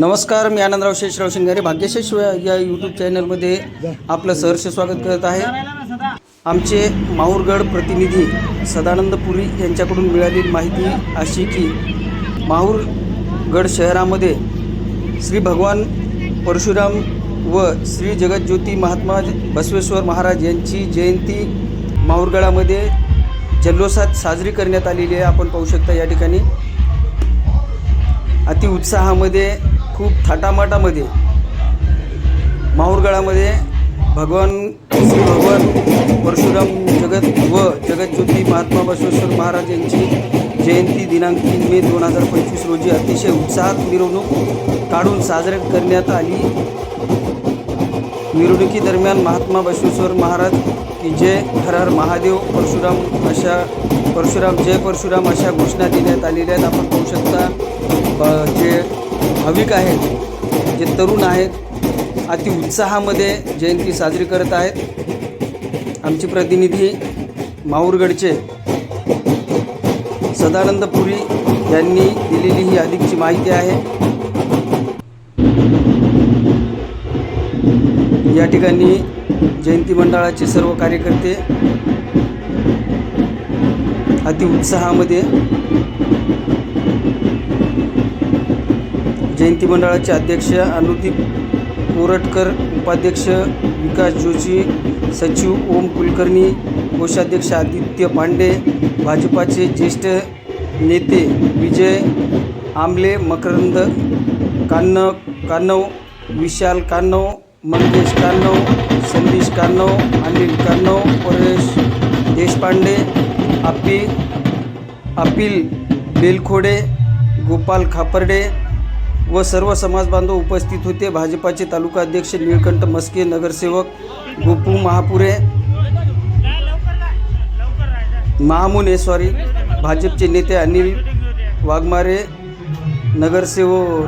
नमस्कार मी आनंदराव शेषराव शिंगारे. भाग्यशेष या यूट्यूब चॅनलमध्ये आपलं सहर्ष स्वागत करत आहे. आमचे माहूरगड प्रतिनिधी सदानंद पुरी यांच्याकडून मिळालेली माहिती अशी की माहूरगड शहरामध्ये श्री भगवान परशुराम व श्री जगज्योती महात्मा बसवेश्वर महाराज यांची जयंती माहूरगडामध्ये जल्लोषात साजरी करण्यात आलेली आहे. आपण पाहू शकता या ठिकाणी. अति उत्साहामध्ये खूप थाटामाटामध्ये माहूरगडामध्ये भगवान श्री भगवान परशुराम जगत व जगज्योती महात्मा बसवेश्वर महाराज यांची जयंती दिनांक तीन मे दोन हजार पंचवीस रोजी अतिशय उत्साहात मिरवणूक काढून साजरी करण्यात आली. मिरवणुकीदरम्यान महात्मा बसवेश्वर महाराज की जय हर हर महादेव परशुराम अशा परशुराम जय परशुराम अशा घोषणा देण्यात आलेल्या आहेत. आपण पाहू शकता जे भाविक आहेत जे तरुण आहेत अति उत्साहामध्ये जयंती साजरी करत आहेत. आमचे प्रतिनिधी माहूरगडचे सदानंद पुरी यांनी दिलेली ही अधिकची माहिती आहे. या ठिकाणी जयंती मंडळाचे सर्व कार्यकर्ते अति उत्साहामध्ये जयंती मंडळाचे अध्यक्ष अनुदीप कोरटकर उपाध्यक्ष विकास जोशी सचिव ओम कुलकर्णी कोषाध्यक्ष आदित्य पांडे भाजपाचे ज्येष्ठ नेते विजय आमले मकरंद कान्नव कान्नव विशाल कान्नव मंगेश कान्नव संदेश कान्नव अनिल कान्नव परेश देशपांडे अपी अपिल बेलखोडे गोपाल खापर्डे व सर्व समाजबांधव उपस्थित होते. भाजपाचे तालुका अध्यक्ष निळकंठ मस्के नगरसेवक गोपू महापुरे महामुने सॉरी भाजपचे नेते अनिल वाघमारे नगरसेवक